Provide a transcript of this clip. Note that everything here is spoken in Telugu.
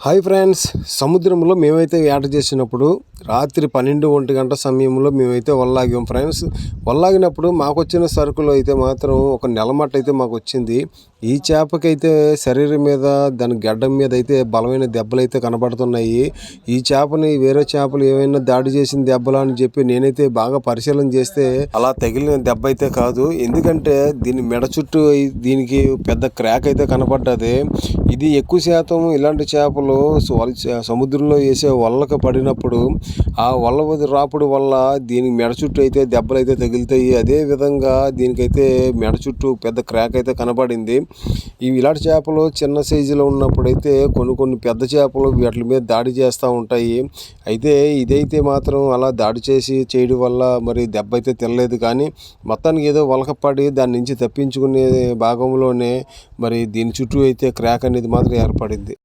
హాయ్ ఫ్రెండ్స్ సముద్రంలో మేమైతే వేట చేసినప్పుడు రాత్రి పన్నెండు ఒంటి గంట సమయంలో మేమైతే వల్లాగాం ఫ్రెండ్స్ వల్లాగినప్పుడు మాకు వచ్చిన సరుకులు అయితే మాత్రం ఒక నెలమట్ట అయితే మాకు వచ్చింది ఈ చేపకైతే శరీరం మీద దాని గడ్డం మీద అయితే బలమైన దెబ్బలు అయితే కనబడుతున్నాయి. ఈ చేపని వేరే చేపలు ఏమైనా దాడి చేసిన దెబ్బలా అని చెప్పి నేనైతే బాగా పరిశీలన చేస్తే అలా తగిలిన దెబ్బ అయితే కాదు. ఎందుకంటే దీని మెడ చుట్టూ దీనికి పెద్ద క్రాక్ అయితే కనపడ్డది ఇది ఎక్కువ శాతం ఇలాంటి చేపలు వల- సముద్రంలో వేసే వలలకు పడినప్పుడు ఆ వల రాపుడు వల్ల దీనికి మెడ చుట్టూ అయితే దెబ్బలు అయితే తగులుతాయి. అదే విధంగా దీనికైతే మెడ చుట్టూ పెద్ద క్రాక్ అయితే కనబడింది. ఇవి ఇలాంటి చేపలు చిన్న సైజులో ఉన్నప్పుడు అయితే కొన్ని కొన్ని పెద్ద చేపలు వీటి మీద దాడి చేస్తూ ఉంటాయి. అయితే ఇదైతే మాత్రం అలా దాడి చేసి చేయడం వల్ల మరి దెబ్బ అయితే తినలేదు. కానీ మొత్తానికి ఏదో వలకపడి దాని నుంచి తప్పించుకునే భాగంలోనే మరి దీని చుట్టూ అయితే క్రాక్ అనేది మాత్రం ఏర్పడింది.